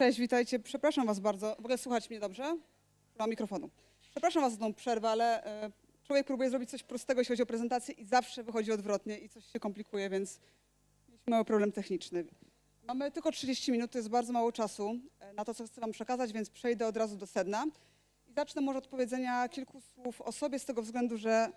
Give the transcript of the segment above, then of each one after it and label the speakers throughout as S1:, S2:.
S1: Cześć, witajcie. Przepraszam Was bardzo. W ogóle słuchać mnie dobrze? Mam mikrofonu. Przepraszam Was za tą przerwę, ale e, człowiek próbuje zrobić coś prostego, jeśli chodzi o prezentację i zawsze wychodzi odwrotnie i coś się komplikuje, więc mieliśmy mały problem techniczny. Mamy tylko 30 minut, to jest bardzo mało czasu e, na to, co chcę Wam przekazać, więc przejdę od razu do sedna. I zacznę może od powiedzenia kilku słów o sobie z tego względu, że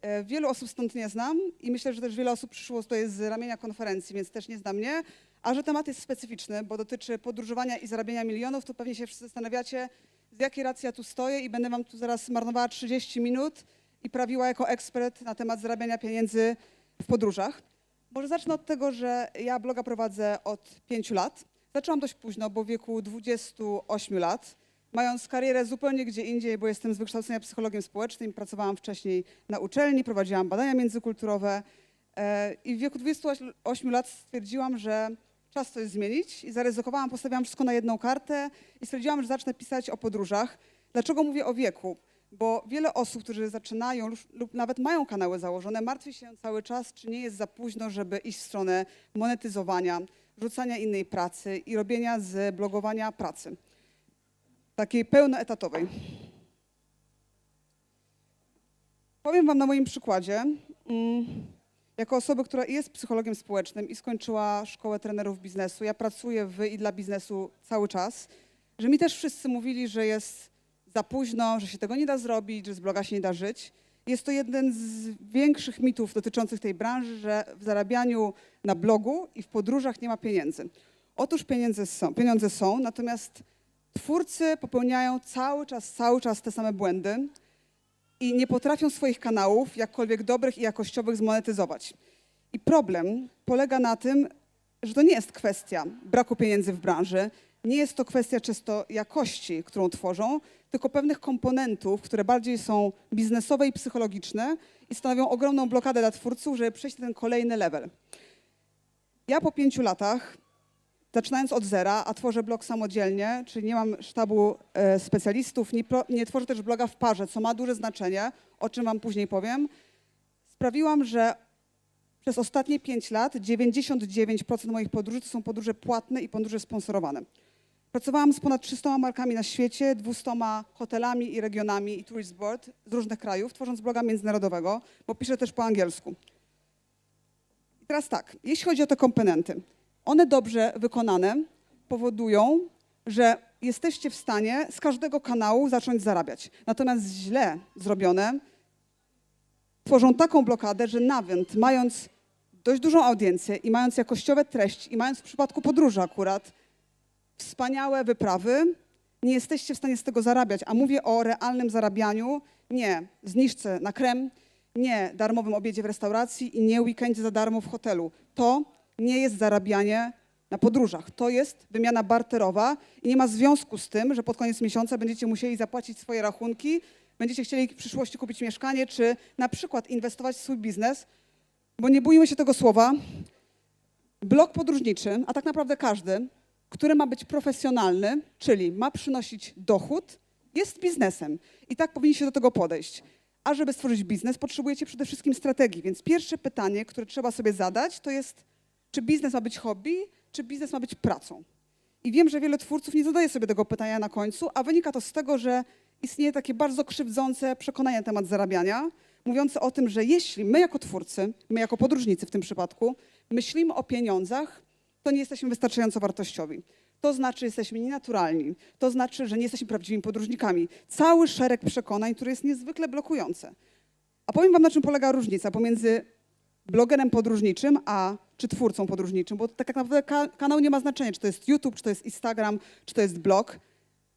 S1: e, wielu osób stąd nie znam i myślę, że też wiele osób przyszło tutaj z ramienia konferencji, więc też nie zna mnie. A że temat jest specyficzny, bo dotyczy podróżowania i zarabiania milionów, to pewnie się wszyscy zastanawiacie, z jakiej racji ja tu stoję i będę wam tu zaraz marnowała 30 minut i prawiła jako ekspert na temat zarabiania pieniędzy w podróżach. Może zacznę od tego, że ja bloga prowadzę od 5 lat. Zaczęłam dość późno, bo w wieku 28 lat, mając karierę zupełnie gdzie indziej, bo jestem z wykształcenia psychologiem społecznym, pracowałam wcześniej na uczelni, prowadziłam badania międzykulturowe e, i w wieku 28 lat stwierdziłam, że czas coś zmienić i zaryzykowałam, postawiłam wszystko na jedną kartę i stwierdziłam, że zacznę pisać o podróżach. Dlaczego mówię o wieku? Bo wiele osób, którzy zaczynają lub, nawet mają kanały założone, martwi się cały czas, czy nie jest za późno, żeby iść w stronę monetyzowania, rzucania innej pracy i robienia z blogowania pracy. Takiej pełnoetatowej. Powiem Wam na moim przykładzie. mm, Jako osoby, która jest psychologiem społecznym i skończyła szkołę trenerów biznesu, ja pracuję w i dla biznesu cały czas, że mi też wszyscy mówili, że jest za późno, że się tego nie da zrobić, że z bloga się nie da żyć. Jest to jeden z większych mitów dotyczących tej branży, że w zarabianiu na blogu i w podróżach nie ma pieniędzy. Otóż pieniądze są, pieniądze są natomiast twórcy popełniają cały czas, cały czas te same błędy i nie potrafią swoich kanałów, jakkolwiek dobrych i jakościowych, zmonetyzować. I problem polega na tym, że to nie jest kwestia braku pieniędzy w branży, nie jest to kwestia czysto jakości, którą tworzą, tylko pewnych komponentów, które bardziej są biznesowe i psychologiczne i stanowią ogromną blokadę dla twórców, żeby przejść na ten kolejny level. Ja po pięciu latach, zaczynając od zera, a tworzę blog samodzielnie, czyli nie mam sztabu e, specjalistów, nie, nie tworzę też bloga w parze, co ma duże znaczenie, o czym wam później powiem, sprawiłam, że przez ostatnie 5 lat 99% moich podróży to są podróże płatne i podróże sponsorowane. Pracowałam z ponad 300 markami na świecie, 200 hotelami i regionami i tourist board z różnych krajów, tworząc bloga międzynarodowego, bo piszę też po angielsku. I teraz tak, jeśli chodzi o te komponenty, one dobrze wykonane powodują, że jesteście w stanie z każdego kanału zacząć zarabiać. Natomiast źle zrobione tworzą taką blokadę, że nawet mając dość dużą audiencję i mając jakościowe treści i mając w przypadku podróży akurat wspaniałe wyprawy, nie jesteście w stanie z tego zarabiać. A mówię o realnym zarabianiu, nie zniżce na krem, nie darmowym obiedzie w restauracji i nie weekendzie za darmo w hotelu. To nie jest zarabianie na podróżach. To jest wymiana barterowa i nie ma związku z tym, że pod koniec miesiąca będziecie musieli zapłacić swoje rachunki, będziecie chcieli w przyszłości kupić mieszkanie, czy na przykład inwestować w swój biznes, bo nie bójmy się tego słowa. Blog podróżniczy, a tak naprawdę każdy, który ma być profesjonalny, czyli ma przynosić dochód, jest biznesem. I tak powinniście do tego podejść. A żeby stworzyć biznes, potrzebujecie przede wszystkim strategii. Więc pierwsze pytanie, które trzeba sobie zadać, to jest, czy biznes ma być hobby, czy biznes ma być pracą. I wiem, że wiele twórców nie zadaje sobie tego pytania na końcu, a wynika to z tego, że istnieje takie bardzo krzywdzące przekonanie na temat zarabiania, mówiące o tym, że jeśli my jako twórcy, my jako podróżnicy w tym przypadku, myślimy o pieniądzach, to nie jesteśmy wystarczająco wartościowi. To znaczy, że jesteśmy nienaturalni. To znaczy, że nie jesteśmy prawdziwymi podróżnikami. Cały szereg przekonań, który jest niezwykle blokujące. A powiem wam, na czym polega różnica pomiędzy blogerem podróżniczym, a czy twórcą podróżniczym, bo tak naprawdę ka- kanał nie ma znaczenia, czy to jest YouTube, czy to jest Instagram, czy to jest blog,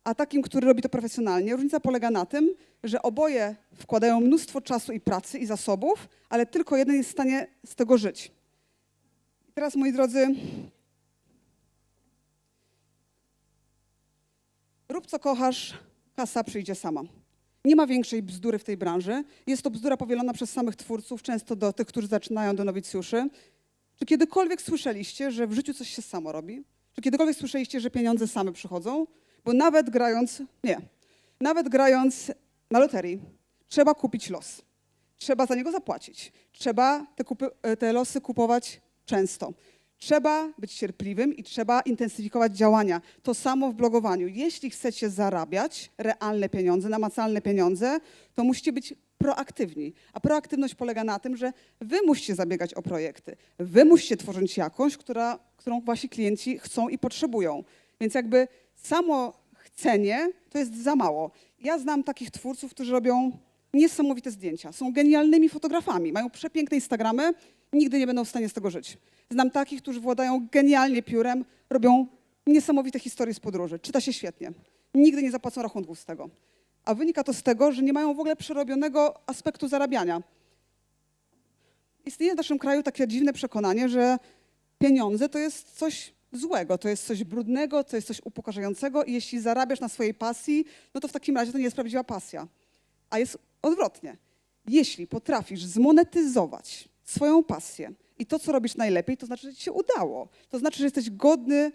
S1: a takim, który robi to profesjonalnie. Różnica polega na tym, że oboje wkładają mnóstwo czasu i pracy i zasobów, ale tylko jeden jest w stanie z tego żyć. I teraz, moi drodzy, rób co kochasz, kasa przyjdzie sama. Nie ma większej bzdury w tej branży. Jest to bzdura powielona przez samych twórców, często do tych, którzy zaczynają do nowicjuszy. Czy kiedykolwiek słyszeliście, że w życiu coś się samo robi? Czy kiedykolwiek słyszeliście, że pieniądze same przychodzą? Bo nawet grając, nie, nawet grając na loterii, trzeba kupić los. Trzeba za niego zapłacić. Trzeba te, kupy, te losy kupować często. Trzeba być cierpliwym i trzeba intensyfikować działania. To samo w blogowaniu. Jeśli chcecie zarabiać realne pieniądze, namacalne pieniądze, to musicie być proaktywni. A proaktywność polega na tym, że wy musicie zabiegać o projekty. Wy musicie tworzyć jakąś, która, którą wasi klienci chcą i potrzebują. Więc jakby samo chcenie to jest za mało. Ja znam takich twórców, którzy robią niesamowite zdjęcia. Są genialnymi fotografami, mają przepiękne Instagramy, nigdy nie będą w stanie z tego żyć. Znam takich, którzy władają genialnie piórem, robią niesamowite historie z podróży. Czyta się świetnie. Nigdy nie zapłacą rachunków z tego. A wynika to z tego, że nie mają w ogóle przerobionego aspektu zarabiania. Istnieje w naszym kraju takie dziwne przekonanie, że pieniądze to jest coś złego, to jest coś brudnego, to jest coś upokarzającego i jeśli zarabiasz na swojej pasji, no to w takim razie to nie jest prawdziwa pasja. A jest odwrotnie. Jeśli potrafisz zmonetyzować swoją pasję i to, co robisz najlepiej, to znaczy, że ci się udało. To znaczy, że jesteś godny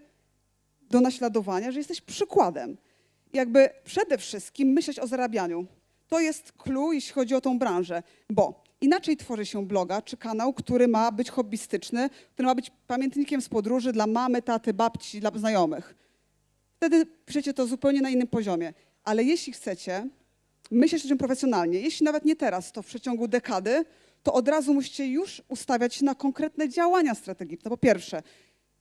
S1: do naśladowania, że jesteś przykładem. Jakby przede wszystkim myśleć o zarabianiu. To jest clue, jeśli chodzi o tą branżę, bo inaczej tworzy się bloga czy kanał, który ma być hobbystyczny, który ma być pamiętnikiem z podróży dla mamy, taty, babci, dla znajomych. Wtedy piszecie to zupełnie na innym poziomie. Ale jeśli chcecie myśleć o tym profesjonalnie, jeśli nawet nie teraz, to w przeciągu dekady, to od razu musicie już ustawiać na konkretne działania strategiczne. Po pierwsze,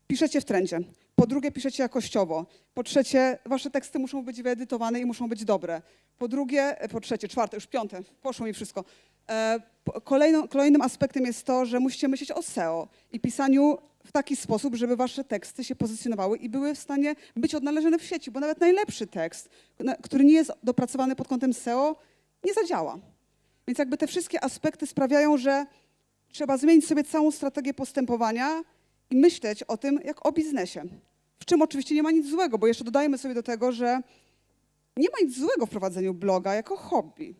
S1: piszecie w trendzie. Po drugie, piszecie jakościowo. Po trzecie, wasze teksty muszą być wyedytowane i muszą być dobre. Po drugie, e, po trzecie, czwarte, już piąte, poszło mi wszystko. E, kolejnym aspektem jest to, że musicie myśleć o SEO i pisaniu w taki sposób, żeby wasze teksty się pozycjonowały i były w stanie być odnalezione w sieci, bo nawet najlepszy tekst, który nie jest dopracowany pod kątem SEO, nie zadziała. Więc jakby te wszystkie aspekty sprawiają, że trzeba zmienić sobie całą strategię postępowania i myśleć o tym jak o biznesie. W czym oczywiście nie ma nic złego, bo jeszcze dodajmy sobie do tego, że nie ma nic złego w prowadzeniu bloga jako hobby.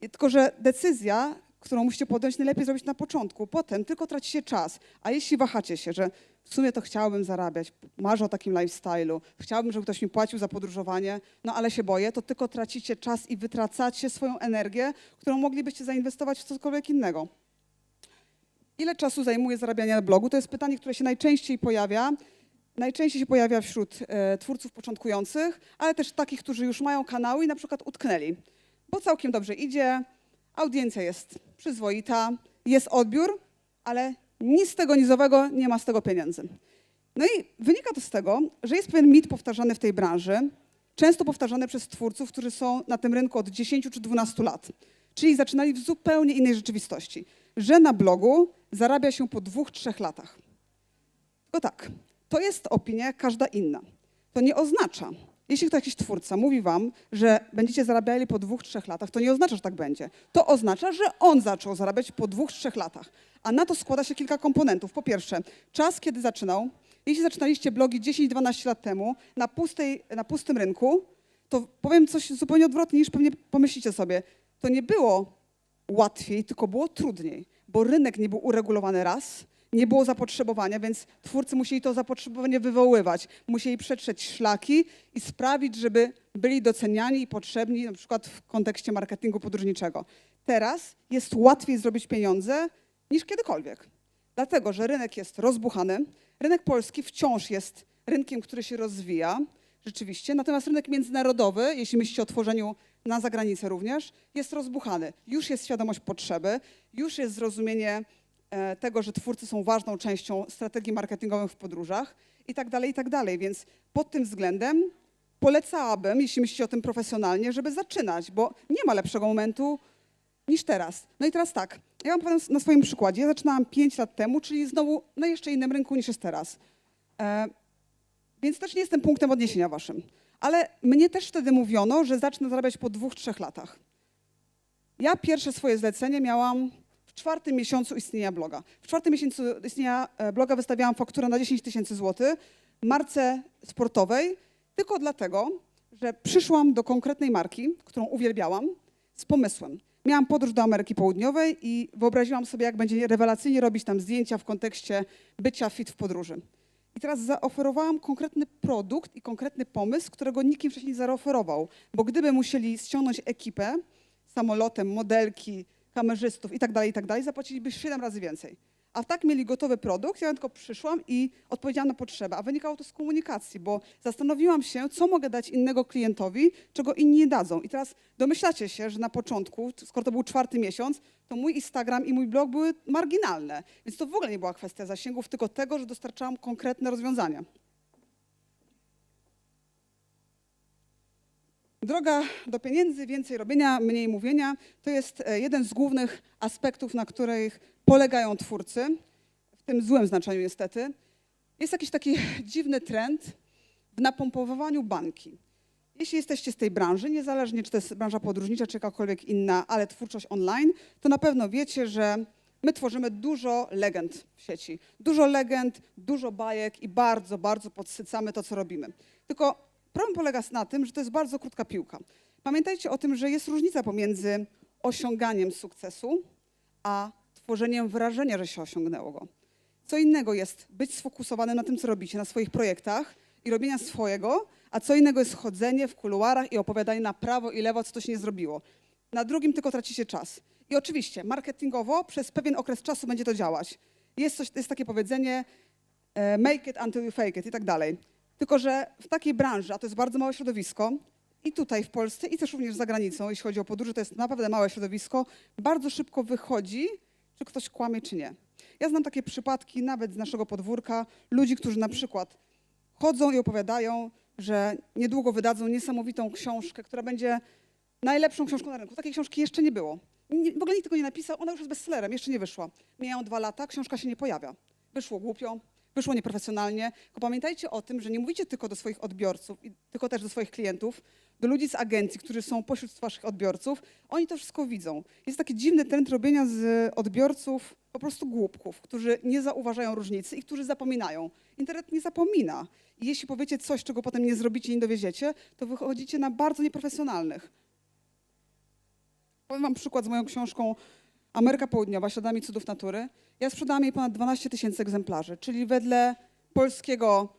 S1: Tylko, że decyzja, którą musicie podjąć, najlepiej zrobić na początku. Potem tylko tracicie czas. A jeśli wahacie się, że w sumie to chciałbym zarabiać, marzę o takim lifestyle'u, chciałbym, żeby ktoś mi płacił za podróżowanie, no ale się boję, to tylko tracicie czas i wytracacie swoją energię, którą moglibyście zainwestować w cokolwiek innego. Ile czasu zajmuje zarabianie na blogu? To jest pytanie, które się najczęściej pojawia. Najczęściej się pojawia wśród e, twórców początkujących, ale też takich, którzy już mają kanały i na przykład utknęli. Bo całkiem dobrze idzie, audiencja jest przyzwoita, jest odbiór, ale nic z tego nizowego nie ma z tego pieniędzy. No i wynika to z tego, że jest pewien mit powtarzany w tej branży, często powtarzany przez twórców, którzy są na tym rynku od 10 czy 12 lat. Czyli zaczynali w zupełnie innej rzeczywistości, że na blogu zarabia się po dwóch, trzech latach. Tylko tak, to jest opinia każda inna. To nie oznacza, jeśli jakiś twórca mówi wam, że będziecie zarabiali po dwóch, trzech latach, to nie oznacza, że tak będzie. To oznacza, że on zaczął zarabiać po dwóch, trzech latach. A na to składa się kilka komponentów. Po pierwsze, czas, kiedy zaczynał. Jeśli zaczynaliście blogi 10-12 lat temu na, pustej, na pustym rynku, to powiem coś zupełnie odwrotnie niż pewnie pomyślicie sobie. To nie było łatwiej, tylko było trudniej, bo rynek nie był uregulowany raz, nie było zapotrzebowania, więc twórcy musieli to zapotrzebowanie wywoływać. Musieli przetrzeć szlaki i sprawić, żeby byli doceniani i potrzebni, na przykład w kontekście marketingu podróżniczego. Teraz jest łatwiej zrobić pieniądze niż kiedykolwiek. Dlatego, że rynek jest rozbuchany. Rynek polski wciąż jest rynkiem, który się rozwija, rzeczywiście. Natomiast rynek międzynarodowy, jeśli myślicie o tworzeniu na zagranicę również, jest rozbuchany. Już jest świadomość potrzeby, już jest zrozumienie tego, że twórcy są ważną częścią strategii marketingowych w podróżach i tak dalej, i tak dalej. Więc pod tym względem polecałabym, jeśli myślicie o tym profesjonalnie, żeby zaczynać, bo nie ma lepszego momentu niż teraz. No i teraz tak, ja powiem na swoim przykładzie. Ja zaczynałam 5 lat temu, czyli znowu na jeszcze innym rynku niż jest teraz. E, więc też nie jestem punktem odniesienia waszym. Ale mnie też wtedy mówiono, że zacznę zarabiać po dwóch, trzech latach. Ja pierwsze swoje zlecenie miałam czwartym miesiącu istnienia bloga. W czwartym miesiącu istnienia e, bloga wystawiałam fakturę na 10 tysięcy złotych marce sportowej, tylko dlatego, że przyszłam do konkretnej marki, którą uwielbiałam, z pomysłem. Miałam podróż do Ameryki Południowej i wyobraziłam sobie, jak będzie rewelacyjnie robić tam zdjęcia w kontekście bycia fit w podróży. I teraz zaoferowałam konkretny produkt i konkretny pomysł, którego nikt im wcześniej nie zaoferował. Bo gdyby musieli ściągnąć ekipę samolotem, modelki, kamerzystów i tak dalej, i tak dalej, zapłaciliby 7 razy więcej. A tak mieli gotowy produkt, ja tylko przyszłam i odpowiedziałam na potrzebę. A wynikało to z komunikacji, bo zastanowiłam się, co mogę dać innego klientowi, czego inni nie dadzą. I teraz domyślacie się, że na początku, skoro to był czwarty miesiąc, to mój Instagram i mój blog były marginalne. Więc to w ogóle nie była kwestia zasięgów, tylko tego, że dostarczałam konkretne rozwiązania. Droga do pieniędzy, więcej robienia, mniej mówienia to jest e, jeden z głównych aspektów, na których polegają twórcy, w tym złym znaczeniu niestety. Jest jakiś taki dziwny trend w napompowywaniu bańki. Jeśli jesteście z tej branży, niezależnie czy to jest branża podróżnicza, czy jakakolwiek inna, ale twórczość online, to na pewno wiecie, że my tworzymy dużo legend w sieci. Dużo legend, dużo bajek i bardzo, bardzo podsycamy to, co robimy. Tylko problem polega na tym, że to jest bardzo krótka piłka. Pamiętajcie o tym, że jest różnica pomiędzy osiąganiem sukcesu, a tworzeniem wrażenia, że się osiągnęło go. Co innego jest być sfokusowanym na tym, co robicie, na swoich projektach i robienia swojego, a co innego jest chodzenie w kuluarach i opowiadanie na prawo i lewo, co to się nie zrobiło. Na drugim tylko tracicie czas. I oczywiście marketingowo przez pewien okres czasu będzie to działać. Jest, coś, jest takie powiedzenie e, make it until you fake it i tak dalej. Tylko, że w takiej branży, a to jest bardzo małe środowisko, i tutaj w Polsce, i też również za granicą, jeśli chodzi o podróże, to jest naprawdę małe środowisko, bardzo szybko wychodzi, czy ktoś kłamie, czy nie. Ja znam takie przypadki nawet z naszego podwórka, ludzi, którzy na przykład chodzą i opowiadają, że niedługo wydadzą niesamowitą książkę, która będzie najlepszą książką na rynku. Takiej książki jeszcze nie było. W ogóle nikt tego nie napisał, ona już jest bestsellerem, jeszcze nie wyszła. Mijają dwa lata, książka się nie pojawia. Wyszło głupio, wyszło nieprofesjonalnie. Tylko pamiętajcie o tym, że nie mówicie tylko do swoich odbiorców, tylko też do swoich klientów, do ludzi z agencji, którzy są pośród waszych odbiorców. Oni to wszystko widzą. Jest taki dziwny trend robienia z odbiorców po prostu głupków, którzy nie zauważają różnicy i którzy zapominają. Internet nie zapomina. I jeśli powiecie coś, czego potem nie zrobicie, nie dowiedziecie, to wychodzicie na bardzo nieprofesjonalnych. Powiem wam przykład z moją książką Ameryka Południowa, Śladami cudów natury. Ja sprzedałam jej ponad 12 tysięcy egzemplarzy, czyli wedle polskiego,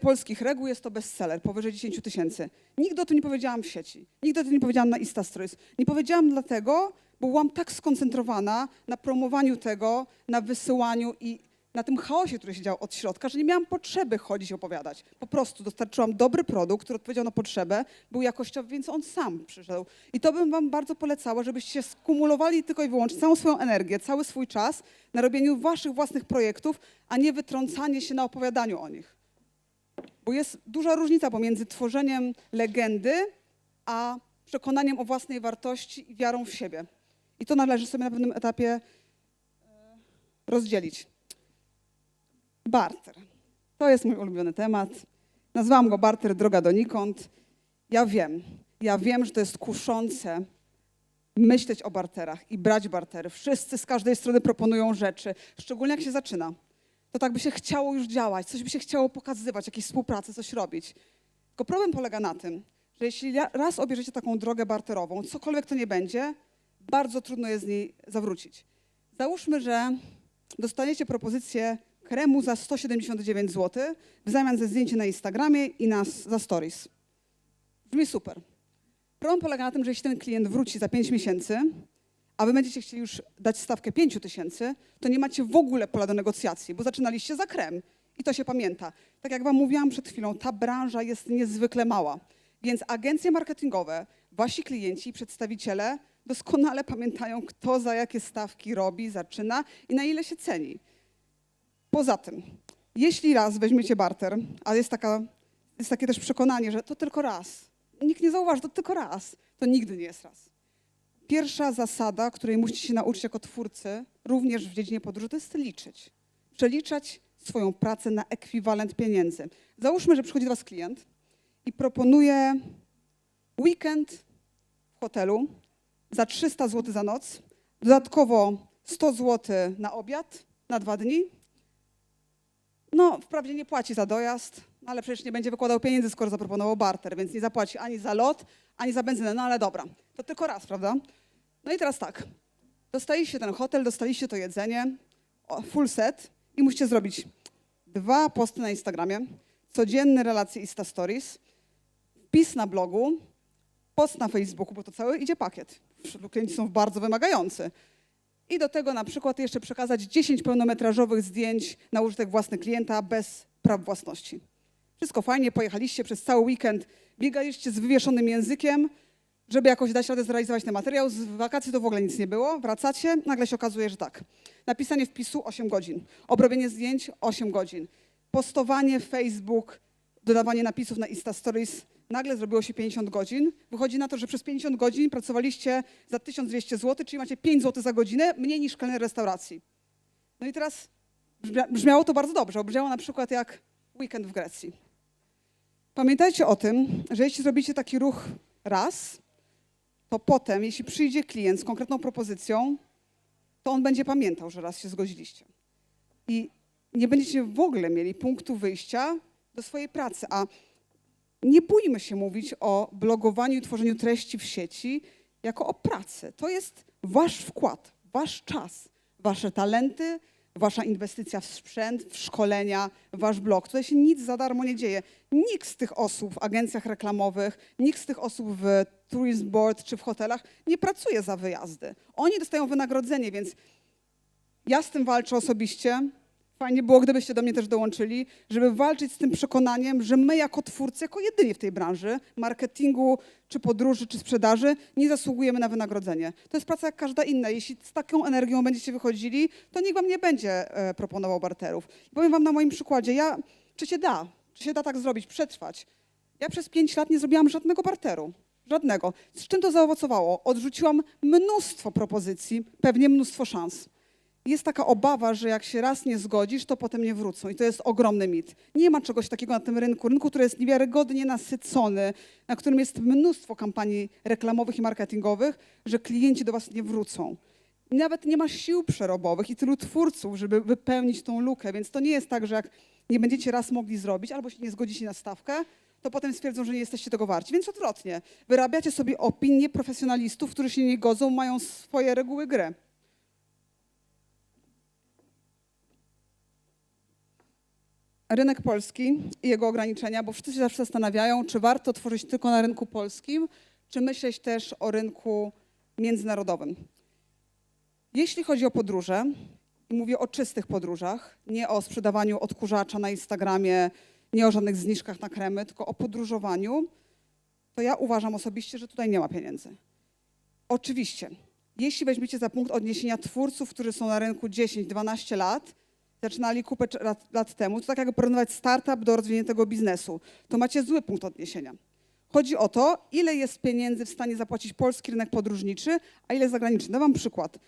S1: polskich reguł jest to bestseller, powyżej 10 tysięcy. Nigdy o tym nie powiedziałam w sieci, nigdy o tym nie powiedziałam na Insta Stories. Nie powiedziałam dlatego, bo byłam tak skoncentrowana na promowaniu tego, na wysyłaniu i na tym chaosie, który się działo od środka, że nie miałam potrzeby chodzić i opowiadać. Po prostu dostarczyłam dobry produkt, który odpowiedział na potrzebę, był jakościowy, więc on sam przyszedł. I to bym wam bardzo polecała, żebyście skumulowali tylko i wyłącznie całą swoją energię, cały swój czas na robieniu waszych własnych projektów, a nie wytrącanie się na opowiadaniu o nich. Bo jest duża różnica pomiędzy tworzeniem legendy, a przekonaniem o własnej wartości i wiarą w siebie. I to należy sobie na pewnym etapie e, rozdzielić. Barter. To jest mój ulubiony temat. Nazwałam go barter droga donikąd. Ja wiem, ja wiem, że to jest kuszące myśleć o barterach i brać bartery. Wszyscy z każdej strony proponują rzeczy, szczególnie jak się zaczyna. To tak by się chciało już działać, coś by się chciało pokazywać, jakieś współpracę, coś robić. Tylko problem polega na tym, że jeśli raz obierzecie taką drogę barterową, cokolwiek to nie będzie, bardzo trudno jest z niej zawrócić. Załóżmy, że dostaniecie propozycję kremu za 179 zł w zamian za zdjęcie na Instagramie i na, za stories. Brzmi super. Problem polega na tym, że jeśli ten klient wróci za 5 miesięcy, a wy będziecie chcieli już dać stawkę 5 tysięcy, to nie macie w ogóle pola do negocjacji, bo zaczynaliście za krem. I to się pamięta. Tak jak wam mówiłam przed chwilą, ta branża jest niezwykle mała. Więc agencje marketingowe, wasi klienci i przedstawiciele doskonale pamiętają, kto za jakie stawki robi, zaczyna i na ile się ceni. Poza tym, jeśli raz weźmiecie barter, a jest, taka, jest takie też przekonanie, że to tylko raz, nikt nie zauważy, to tylko raz, to nigdy nie jest raz. Pierwsza zasada, której musicie się nauczyć jako twórcy, również w dziedzinie podróży, to jest liczyć. Przeliczać swoją pracę na ekwiwalent pieniędzy. Załóżmy, że przychodzi do Was klient i proponuje weekend w hotelu za 300 zł za noc, dodatkowo 100 zł na obiad na dwa dni. No, wprawdzie nie płaci za dojazd, no ale przecież nie będzie wykładał pieniędzy, skoro zaproponował barter, więc nie zapłaci ani za lot, ani za benzynę. No ale dobra, to tylko raz, prawda? No i teraz tak, dostaliście ten hotel, dostaliście to jedzenie, full set i musicie zrobić dwa posty na Instagramie, codzienne relacje Insta Stories, wpis na blogu, post na Facebooku, bo to cały idzie pakiet. Klienci są bardzo wymagający. I do tego na przykład jeszcze przekazać 10 pełnometrażowych zdjęć na użytek własny klienta bez praw własności. Wszystko fajnie, pojechaliście przez cały weekend, biegaliście z wywieszonym językiem, żeby jakoś dać radę zrealizować ten materiał. Z wakacji to w ogóle nic nie było. Wracacie, nagle się okazuje, że tak. Napisanie wpisu 8 godzin, obrobienie zdjęć 8 godzin, postowanie Facebook, dodawanie napisów na Insta Stories nagle zrobiło się 50 godzin. Wychodzi na to, że przez 50 godzin pracowaliście za 1200 zł, czyli macie 5 zł za godzinę, mniej niż kelner restauracji. No i teraz brzmia, brzmiało to bardzo dobrze. Brzmiało na przykład jak weekend w Grecji. Pamiętajcie o tym, że jeśli zrobicie taki ruch raz, to potem, jeśli przyjdzie klient z konkretną propozycją, to on będzie pamiętał, że raz się zgodziliście. I nie będziecie w ogóle mieli punktu wyjścia do swojej pracy. A nie bójmy się mówić o blogowaniu i tworzeniu treści w sieci jako o pracy. To jest wasz wkład, wasz czas, wasze talenty, wasza inwestycja w sprzęt, w szkolenia, wasz blog. Tutaj się nic za darmo nie dzieje. Nikt z tych osób w agencjach reklamowych, nikt z tych osób w tourism board czy w hotelach nie pracuje za wyjazdy. Oni dostają wynagrodzenie, więc ja z tym walczę osobiście. Fajnie było, gdybyście do mnie też dołączyli, żeby walczyć z tym przekonaniem, że my jako twórcy, jako jedyni w tej branży, marketingu, czy podróży, czy sprzedaży, nie zasługujemy na wynagrodzenie. To jest praca jak każda inna. Jeśli z taką energią będziecie wychodzili, to nikt wam nie będzie e, proponował barterów. Powiem wam na moim przykładzie, ja, czy się da, czy się da tak zrobić, przetrwać. Ja przez pięć lat nie zrobiłam żadnego barteru. Żadnego. Z czym to zaowocowało? Odrzuciłam mnóstwo propozycji, pewnie mnóstwo szans. Jest taka obawa, że jak się raz nie zgodzisz, to potem nie wrócą. I to jest ogromny mit. Nie ma czegoś takiego na tym rynku. Rynku, który jest niewiarygodnie nasycony, na którym jest mnóstwo kampanii reklamowych i marketingowych, że klienci do was nie wrócą. Nawet nie ma sił przerobowych i tylu twórców, żeby wypełnić tą lukę. Więc to nie jest tak, że jak nie będziecie raz mogli zrobić, albo się nie zgodzicie na stawkę, to potem stwierdzą, że nie jesteście tego warci. Więc odwrotnie. Wyrabiacie sobie opinie profesjonalistów, którzy się nie godzą, mają swoje reguły gry. Rynek polski i jego ograniczenia, bo wszyscy się zawsze zastanawiają, czy warto tworzyć tylko na rynku polskim, czy myśleć też o rynku międzynarodowym. Jeśli chodzi o podróże, mówię o czystych podróżach, nie o sprzedawaniu odkurzacza na Instagramie, nie o żadnych zniżkach na kremy, tylko o podróżowaniu, to ja uważam osobiście, że tutaj nie ma pieniędzy. Oczywiście, jeśli weźmiecie za punkt odniesienia twórców, którzy są na rynku 10-12 lat, zaczynali kupę lat temu, to tak jak porównywać startup do rozwiniętego biznesu, to macie zły punkt odniesienia. Chodzi o to, ile jest pieniędzy w stanie zapłacić polski rynek podróżniczy, a ile zagraniczny. Dam wam przykład.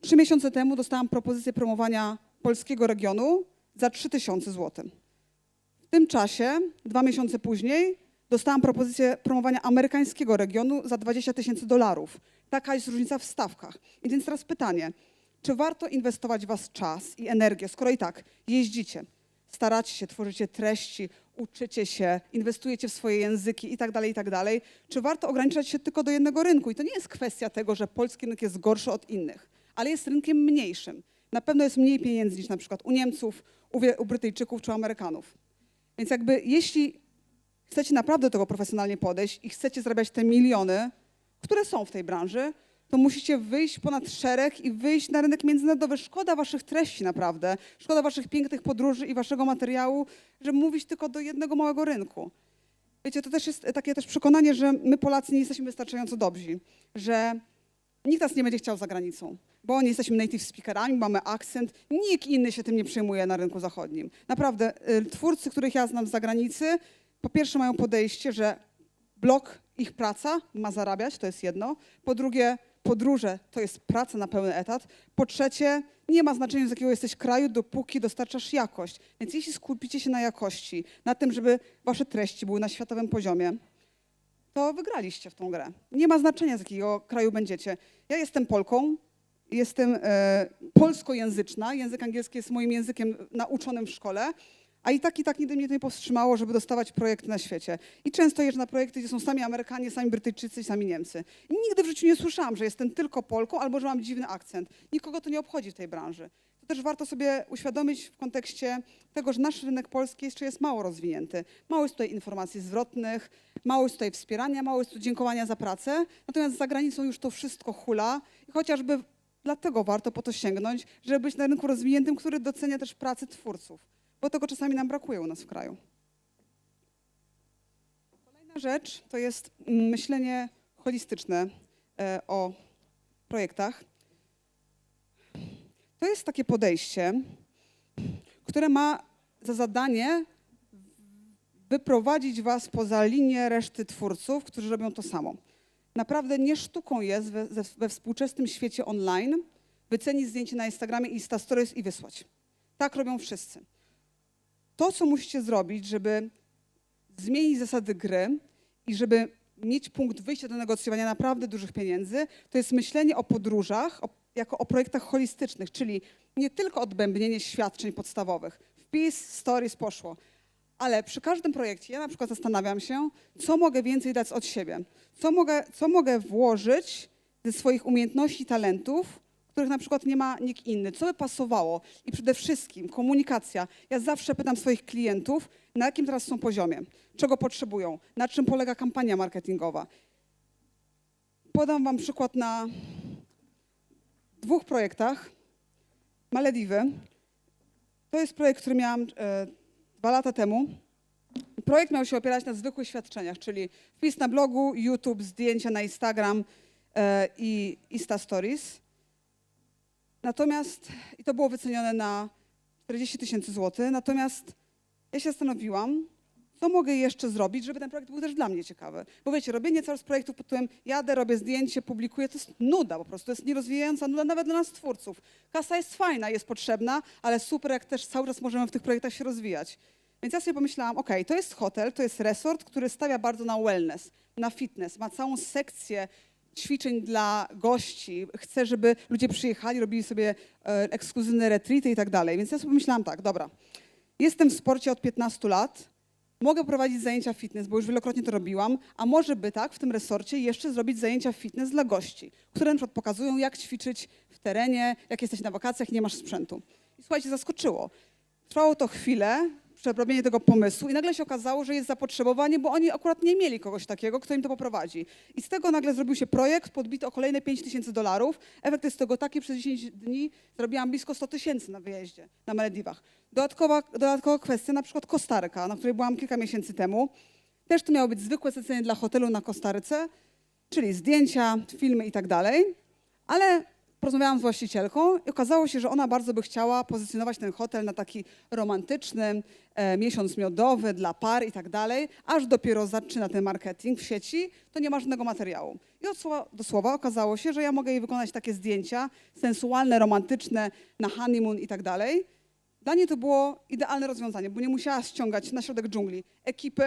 S1: Trzy miesiące temu dostałam propozycję promowania polskiego regionu za 3000 zł. W tym czasie, dwa miesiące później, dostałam propozycję promowania amerykańskiego regionu za 20 tysięcy dolarów. Taka jest różnica w stawkach. I więc teraz pytanie, czy warto inwestować w was czas i energię, skoro i tak jeździcie, staracie się, tworzycie treści, uczycie się, inwestujecie w swoje języki i tak dalej, i tak dalej, czy warto ograniczać się tylko do jednego rynku? I to nie jest kwestia tego, że polski rynek jest gorszy od innych, ale jest rynkiem mniejszym. Na pewno jest mniej pieniędzy niż na przykład u Niemców, u, Brytyjczyków czy Amerykanów. Więc jakby jeśli chcecie naprawdę do tego profesjonalnie podejść i chcecie zarabiać te miliony, które są w tej branży, to musicie wyjść ponad szereg i wyjść na rynek międzynarodowy. Szkoda waszych treści naprawdę, szkoda waszych pięknych podróży i waszego materiału, żeby mówić tylko do jednego małego rynku. Wiecie, to też jest takie też przekonanie, że my Polacy nie jesteśmy wystarczająco dobrzy, że nikt nas nie będzie chciał za granicą, bo nie jesteśmy native speakerami, mamy akcent, nikt inny się tym nie przejmuje na rynku zachodnim. Naprawdę, y, twórcy, których ja znam z zagranicy, po pierwsze mają podejście, że blog, ich praca ma zarabiać, to jest jedno. Po drugie, podróże to jest praca na pełny etat. Po trzecie, nie ma znaczenia z jakiego jesteś kraju, dopóki dostarczasz jakość. Więc jeśli skupicie się na jakości, na tym, żeby wasze treści były na światowym poziomie, to wygraliście w tą grę. Nie ma znaczenia, z jakiego kraju będziecie. Ja jestem Polką, jestem e, polskojęzyczna, język angielski jest moim językiem nauczonym w szkole, a i tak, i tak nigdy mnie to nie powstrzymało, żeby dostawać projekty na świecie. I często jeżdżę na projekty, gdzie są sami Amerykanie, sami Brytyjczycy i sami Niemcy. I nigdy w życiu nie słyszałam, że jestem tylko Polką albo że mam dziwny akcent. Nikogo to nie obchodzi w tej branży. To też warto sobie uświadomić w kontekście tego, że nasz rynek polski jeszcze jest mało rozwinięty. Mało jest tutaj informacji zwrotnych, mało jest tutaj wspierania, mało jest tu dziękowania za pracę. Natomiast za granicą już to wszystko hula i chociażby dlatego warto po to sięgnąć, żeby być na rynku rozwiniętym, który docenia też pracę twórców, bo tego czasami nam brakuje u nas w kraju. Kolejna rzecz to jest myślenie holistyczne e, o projektach. To jest takie podejście, które ma za zadanie wyprowadzić was poza linię reszty twórców, którzy robią to samo. Naprawdę nie sztuką jest we, we współczesnym świecie online wycenić zdjęcie na Instagramie i Insta Stories i wysłać. Tak robią wszyscy. To, co musicie zrobić, żeby zmienić zasady gry i żeby mieć punkt wyjścia do negocjowania naprawdę dużych pieniędzy, to jest myślenie o podróżach o, jako o projektach holistycznych, czyli nie tylko odbębnienie świadczeń podstawowych. Wpis, stories poszło. Ale przy każdym projekcie ja na przykład zastanawiam się, co mogę więcej dać od siebie, co mogę, co mogę włożyć ze swoich umiejętności, talentów, których na przykład nie ma nikt inny, co by pasowało. I przede wszystkim komunikacja. Ja zawsze pytam swoich klientów, na jakim teraz są poziomie, czego potrzebują, na czym polega kampania marketingowa. Podam Wam przykład na dwóch projektach. Malediwy. To jest projekt, który miałam e, dwa lata temu. Projekt miał się opierać na zwykłych świadczeniach, czyli wpis na blogu, YouTube, zdjęcia na Instagram e, i Insta Stories. Natomiast, i to było wycenione na 40 tysięcy złotych, natomiast ja się zastanowiłam, co mogę jeszcze zrobić, żeby ten projekt był też dla mnie ciekawy. Bo wiecie, robienie cały czas projektów pod tytułem jadę, robię zdjęcie, publikuję, to jest nuda po prostu, to jest nierozwijająca nuda nawet dla nas twórców. Kasa jest fajna, jest potrzebna, ale super, jak też cały czas możemy w tych projektach się rozwijać. Więc ja sobie pomyślałam, ok, to jest hotel, to jest resort, który stawia bardzo na wellness, na fitness, ma całą sekcję ćwiczeń dla gości, chce, żeby ludzie przyjechali, robili sobie e, ekskluzywne retreaty i tak dalej. Więc ja sobie pomyślałam tak, dobra, jestem w sporcie od 15 lat, mogę prowadzić zajęcia fitness, bo już wielokrotnie to robiłam, a może by tak w tym resorcie jeszcze zrobić zajęcia fitness dla gości, które na przykład pokazują, jak ćwiczyć w terenie, jak jesteś na wakacjach i nie masz sprzętu. I słuchajcie, zaskoczyło. Trwało to chwilę, przerobienie tego pomysłu i nagle się okazało, że jest zapotrzebowanie, bo oni akurat nie mieli kogoś takiego, kto im to poprowadzi. I z tego nagle zrobił się projekt podbity o kolejne 5 tysięcy dolarów. Efekt jest tego taki, przez 10 dni zrobiłam blisko 100 tysięcy na wyjeździe na Malediwach. Dodatkowa, dodatkowa kwestia, na przykład Kostaryka, na której byłam kilka miesięcy temu. Też to miało być zwykłe zlecenie dla hotelu na Kostaryce, czyli zdjęcia, filmy i tak dalej, ale porozmawiałam z właścicielką i okazało się, że ona bardzo by chciała pozycjonować ten hotel na taki romantyczny, e, miesiąc miodowy dla par i tak dalej, aż dopiero zaczyna ten marketing w sieci, to nie ma żadnego materiału. I od słowa do słowa okazało się, że ja mogę jej wykonać takie zdjęcia sensualne, romantyczne, na honeymoon i tak dalej. Dla niej to było idealne rozwiązanie, bo nie musiała ściągać na środek dżungli ekipy,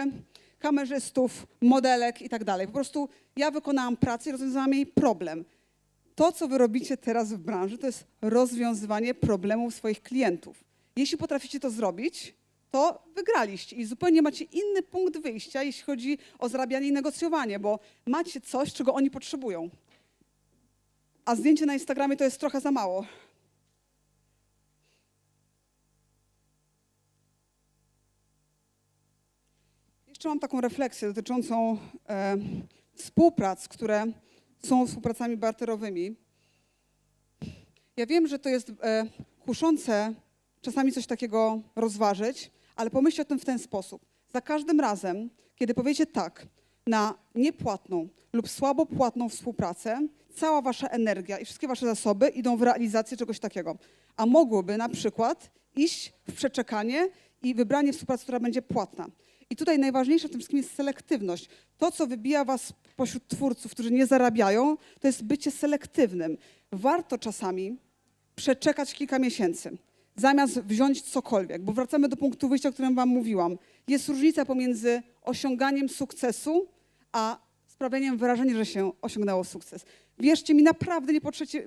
S1: kamerzystów, modelek i tak dalej. Po prostu ja wykonałam pracę i rozwiązałam jej problem. To, co wy robicie teraz w branży, to jest rozwiązywanie problemów swoich klientów. Jeśli potraficie to zrobić, to wygraliście i zupełnie macie inny punkt wyjścia, jeśli chodzi o zarabianie i negocjowanie, bo macie coś, czego oni potrzebują. A zdjęcie na Instagramie to jest trochę za mało. Jeszcze mam taką refleksję dotyczącą e, współprac, które są współpracami barterowymi. Ja wiem, że to jest e, kuszące czasami coś takiego rozważyć, ale pomyślcie o tym w ten sposób. Za każdym razem, kiedy powiecie tak na niepłatną lub słabo płatną współpracę, cała wasza energia i wszystkie wasze zasoby idą w realizację czegoś takiego. A mogłoby na przykład iść w przeczekanie i wybranie współpracy, która będzie płatna. I tutaj najważniejsze w tym wszystkim jest selektywność. To, co wybija was pośród twórców, którzy nie zarabiają, to jest bycie selektywnym. Warto czasami przeczekać kilka miesięcy, zamiast wziąć cokolwiek, bo wracamy do punktu wyjścia, o którym wam mówiłam. Jest różnica pomiędzy osiąganiem sukcesu, a sprawieniem wrażenia, że się osiągnęło sukces. Wierzcie mi, naprawdę nie,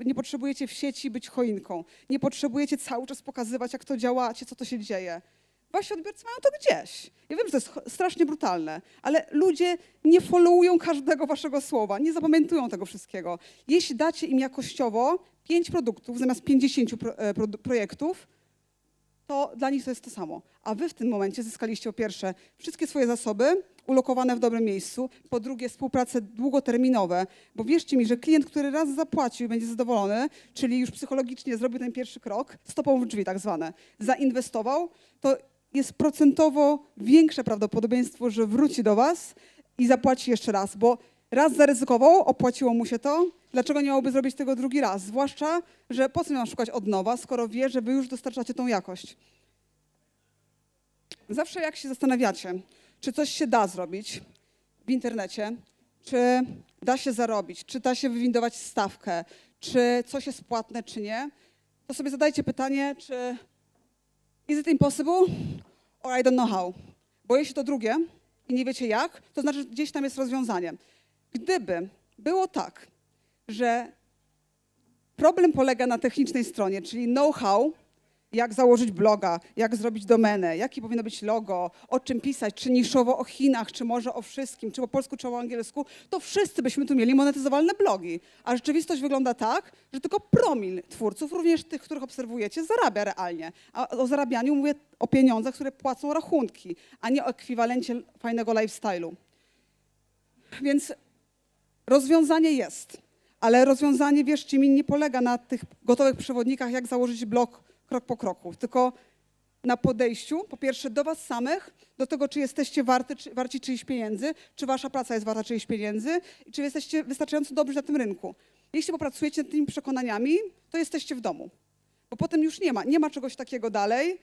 S1: nie potrzebujecie w sieci być choinką. Nie potrzebujecie cały czas pokazywać, jak to działacie, co to się dzieje. Wasi odbiorcy mają to gdzieś. Ja wiem, że to jest strasznie brutalne, ale ludzie nie followują każdego waszego słowa, nie zapamiętują tego wszystkiego. Jeśli dacie im jakościowo pięć produktów zamiast 50 pro, e, pro, projektów, to dla nich to jest to samo. A wy w tym momencie zyskaliście po pierwsze wszystkie swoje zasoby ulokowane w dobrym miejscu, po drugie współprace długoterminowe, bo wierzcie mi, że klient, który raz zapłacił i będzie zadowolony, czyli już psychologicznie zrobił ten pierwszy krok, stopą w drzwi tak zwane, zainwestował, to jest procentowo większe prawdopodobieństwo, że wróci do was i zapłaci jeszcze raz, bo raz zaryzykował, opłaciło mu się to, dlaczego nie miałoby zrobić tego drugi raz? Zwłaszcza, że po co miał szukać od nowa, skoro wie, że wy już dostarczacie tą jakość. Zawsze jak się zastanawiacie, czy coś się da zrobić w internecie, czy da się zarobić, czy da się wywindować stawkę, czy coś jest płatne, czy nie, to sobie zadajcie pytanie, czy is it impossible or I don't know how. Bo jeśli to drugie i nie wiecie jak, to znaczy, gdzieś tam jest rozwiązanie. Gdyby było tak, że problem polega na technicznej stronie, czyli know-how, jak założyć bloga, jak zrobić domenę, jakie powinno być logo, o czym pisać, czy niszowo o Chinach, czy może o wszystkim, czy po polsku, czy po angielsku, to wszyscy byśmy tu mieli monetyzowalne blogi. A rzeczywistość wygląda tak, że tylko promil twórców, również tych, których obserwujecie, zarabia realnie. A o zarabianiu mówię o pieniądzach, które płacą rachunki, a nie o ekwiwalencie fajnego lifestyle'u. Więc rozwiązanie jest, ale rozwiązanie, wierzcie mi, nie polega na tych gotowych przewodnikach, jak założyć blog krok po kroku, tylko na podejściu, po pierwsze do was samych, do tego, czy jesteście warty, czy, warci czyichś pieniędzy, czy wasza praca jest warta czyichś pieniędzy i czy jesteście wystarczająco dobrzy na tym rynku. Jeśli popracujecie nad tymi przekonaniami, to jesteście w domu. Bo potem już nie ma, nie ma czegoś takiego dalej,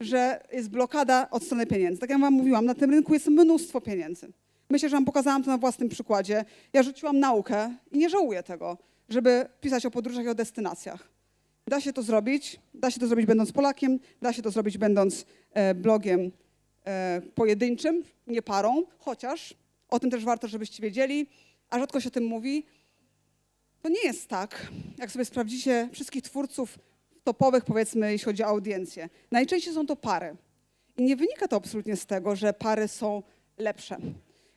S1: że jest blokada od strony pieniędzy. Tak jak wam mówiłam, na tym rynku jest mnóstwo pieniędzy. Myślę, że wam pokazałam to na własnym przykładzie. Ja rzuciłam naukę i nie żałuję tego, żeby pisać o podróżach i o destynacjach. Da się to zrobić, da się to zrobić będąc Polakiem, da się to zrobić będąc e, blogiem e, pojedynczym, nie parą, chociaż o tym też warto, żebyście wiedzieli, a rzadko się o tym mówi. To nie jest tak, jak sobie sprawdzicie wszystkich twórców topowych, powiedzmy, jeśli chodzi o audiencję. Najczęściej są to pary. I nie wynika to absolutnie z tego, że pary są lepsze,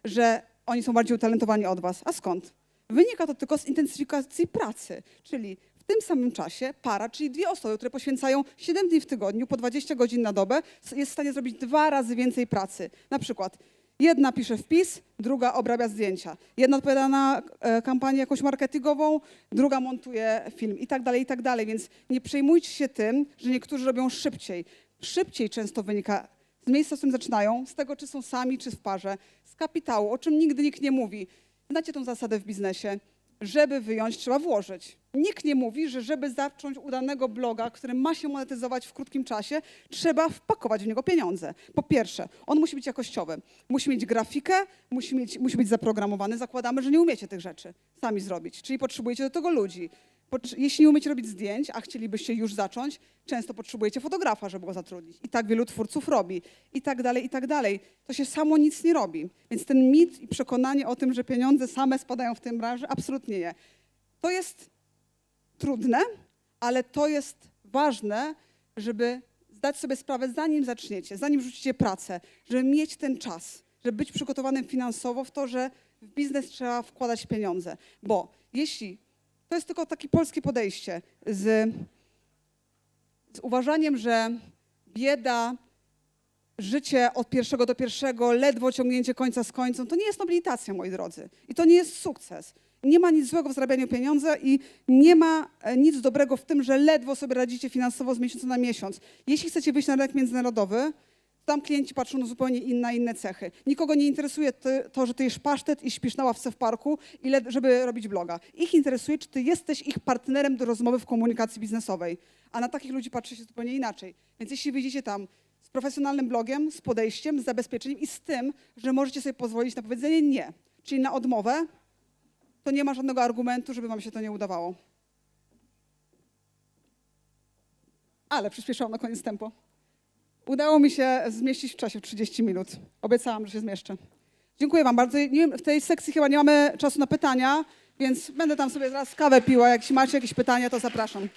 S1: że oni są bardziej utalentowani od was. A skąd? Wynika to tylko z intensyfikacji pracy, czyli w tym samym czasie para, czyli dwie osoby, które poświęcają 7 dni w tygodniu, po 20 godzin na dobę, jest w stanie zrobić dwa razy więcej pracy. Na przykład jedna pisze wpis, druga obrabia zdjęcia. Jedna odpowiada na e, kampanię jakąś marketingową, druga montuje film i tak dalej, i tak dalej. Więc nie przejmujcie się tym, że niektórzy robią szybciej. Szybciej często wynika z miejsca, z którym zaczynają, z tego, czy są sami, czy w parze, z kapitału, o czym nigdy nikt nie mówi. Znacie tą zasadę w biznesie. Żeby wyjąć, trzeba włożyć. Nikt nie mówi, że żeby zacząć udanego bloga, który ma się monetyzować w krótkim czasie, trzeba wpakować w niego pieniądze. Po pierwsze, on musi być jakościowy. Musi mieć grafikę, musi, mieć, musi być zaprogramowany. Zakładamy, że nie umiecie tych rzeczy sami zrobić, czyli potrzebujecie do tego ludzi. Jeśli nie umiecie robić zdjęć, a chcielibyście już zacząć, często potrzebujecie fotografa, żeby go zatrudnić. I tak wielu twórców robi. I tak dalej, i tak dalej. To się samo nic nie robi. Więc ten mit i przekonanie o tym, że pieniądze same spadają w tym branży, absolutnie nie. To jest trudne, ale to jest ważne, żeby zdać sobie sprawę, zanim zaczniecie, zanim rzucicie pracę, żeby mieć ten czas, żeby być przygotowanym finansowo w to, że w biznes trzeba wkładać pieniądze. Bo jeśli to jest tylko takie polskie podejście z, z uważaniem, że bieda, życie od pierwszego do pierwszego, ledwo ciągnięcie końca z końcem, to nie jest nobilitacja, moi drodzy. I to nie jest sukces. Nie ma nic złego w zarabianiu pieniądze i nie ma e, nic dobrego w tym, że ledwo sobie radzicie finansowo z miesiąca na miesiąc. Jeśli chcecie wyjść na rynek międzynarodowy, tam klienci patrzą na zupełnie inne, inne cechy. Nikogo nie interesuje ty, to, że ty jesz pasztet i śpisz na ławce w parku, ile, żeby robić bloga. Ich interesuje, czy ty jesteś ich partnerem do rozmowy w komunikacji biznesowej. A na takich ludzi patrzy się zupełnie inaczej. Więc jeśli wyjdziecie tam z profesjonalnym blogiem, z podejściem, z zabezpieczeniem i z tym, że możecie sobie pozwolić na powiedzenie nie, czyli na odmowę, to nie ma żadnego argumentu, żeby wam się to nie udawało. Ale przyspieszyłam na koniec tempo. Udało mi się zmieścić w czasie w 30 minut. Obiecałam, że się zmieszczę. Dziękuję Wam bardzo. W tej sekcji chyba nie mamy czasu na pytania, więc będę tam sobie zaraz kawę piła. Jak macie jakieś pytania, to zapraszam.